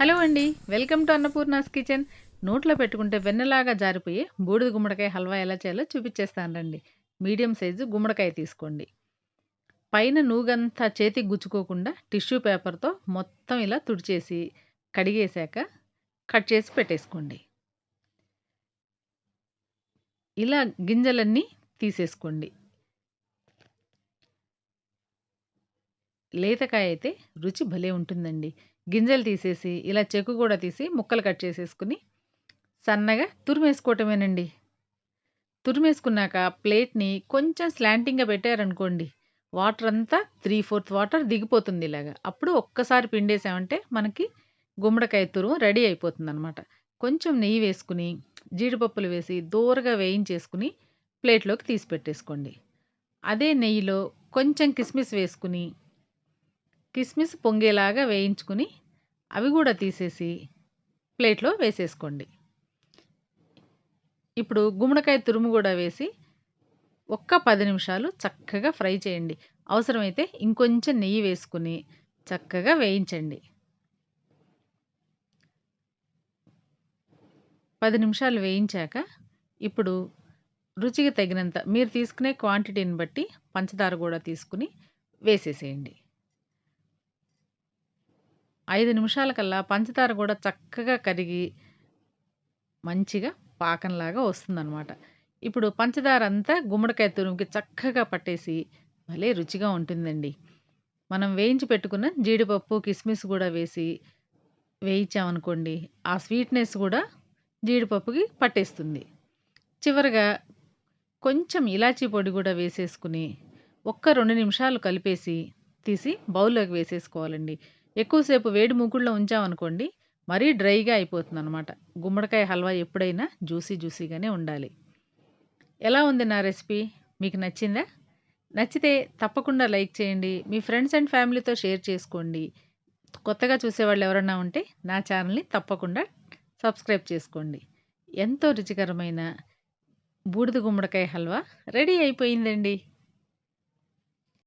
Hello అండి. Welcome to Annapurna's Kitchen. నోట్లో పెట్టుకుంటే వెన్నలాగా జారిపోయే బూడిద గుమ్మడికాయ హల్వా ఎలా చేయాలో చూపించేస్తాను రండి. మీడియం సైజు గుమ్మడికాయ తీసుకోండి. పైన నూగంతా చేతికి గుచ్చుకోకుండా టిష్యూ పేపర్తో మొత్తం ఇలా తుడిచేసి కడిగేశాక కట్ చేసి పెట్టేసుకోండి. ఇలా గింజలన్నీ తీసేసుకోండి. లేతకాయ అయితే రుచి భలే ఉంటుందండి. గింజలు తీసేసి ఇలా చెక్కు కూడా తీసి ముక్కలు కట్ చేసేసుకుని సన్నగా తురిమేసుకోవటమేనండి. తురిమేసుకున్నాక ప్లేట్ని కొంచెం స్లాంటింగ్గా పెట్టారనుకోండి వాటర్ అంతా త్రీ ఫోర్త్ వాటర్ దిగిపోతుంది ఇలాగా. అప్పుడు ఒక్కసారి పిండేసామంటే మనకి గుమ్మడికాయ తురుము రెడీ అయిపోతుంది అనమాట కొంచెం నెయ్యి వేసుకుని జీడిపప్పులు వేసి దూరగా వేయించేసుకుని ప్లేట్లోకి తీసి పెట్టేసుకోండి. అదే నెయ్యిలో కొంచెం కిస్మిస్ వేసుకుని కిస్మిస్ పొంగేలాగా వేయించుకుని అవి కూడా తీసేసి ప్లేట్లో వేసేసుకోండి. ఇప్పుడు గుమ్మడికాయ తురుము కూడా వేసి ఒక్క పది నిమిషాలు చక్కగా ఫ్రై చేయండి. అవసరమైతే ఇంకొంచెం నెయ్యి వేసుకుని చక్కగా వేయించండి. పది నిమిషాలు వేయించాక ఇప్పుడు రుచికి తగినంత మీరు తీసుకునే క్వాంటిటీని బట్టి పంచదార కూడా తీసుకుని వేసేసేయండి. ఐదు నిమిషాల కల్లా పంచదార కూడా చక్కగా కరిగి మంచిగా పాకంలాగా వస్తుందన్నమాట. ఇప్పుడు పంచదార అంతా గుమ్మడికాయ తురుముకి చక్కగా పట్టేసి భలే రుచిగా ఉంటుందండి. మనం వేయించి పెట్టుకున్న జీడిపప్పు కిస్మిస్ కూడా వేసి వేయించామనుకోండి ఆ స్వీట్నెస్ కూడా జీడిపప్పుకి పట్టేస్తుంది. చివరగా కొంచెం ఇలాచీ పొడి కూడా వేసేసుకుని ఒక్క రెండు నిమిషాలు కలిపేసి తీసి బౌల్లోకి వేసేసుకోవాలండి. ఎక్కువసేపు వేడి మూకుడులో ఉంచామనుకోండి మరీ డ్రైగా అయిపోతుంది అనమాట గుమ్మడికాయ హల్వా ఎప్పుడైనా జ్యూసీ జ్యూసీగానే ఉండాలి. ఎలా ఉంది నా రెసిపీ? మీకు నచ్చిందా? నచ్చితే తప్పకుండా లైక్ చేయండి. మీ ఫ్రెండ్స్ అండ్ ఫ్యామిలీతో షేర్ చేసుకోండి. కొత్తగా చూసేవాళ్ళు ఎవరన్నా ఉంటే నా ఛానల్ని తప్పకుండా సబ్స్క్రైబ్ చేసుకోండి. ఎంతో రుచికరమైన బూడిద గుమ్మడికాయ హల్వా రెడీ అయిపోయిందండి.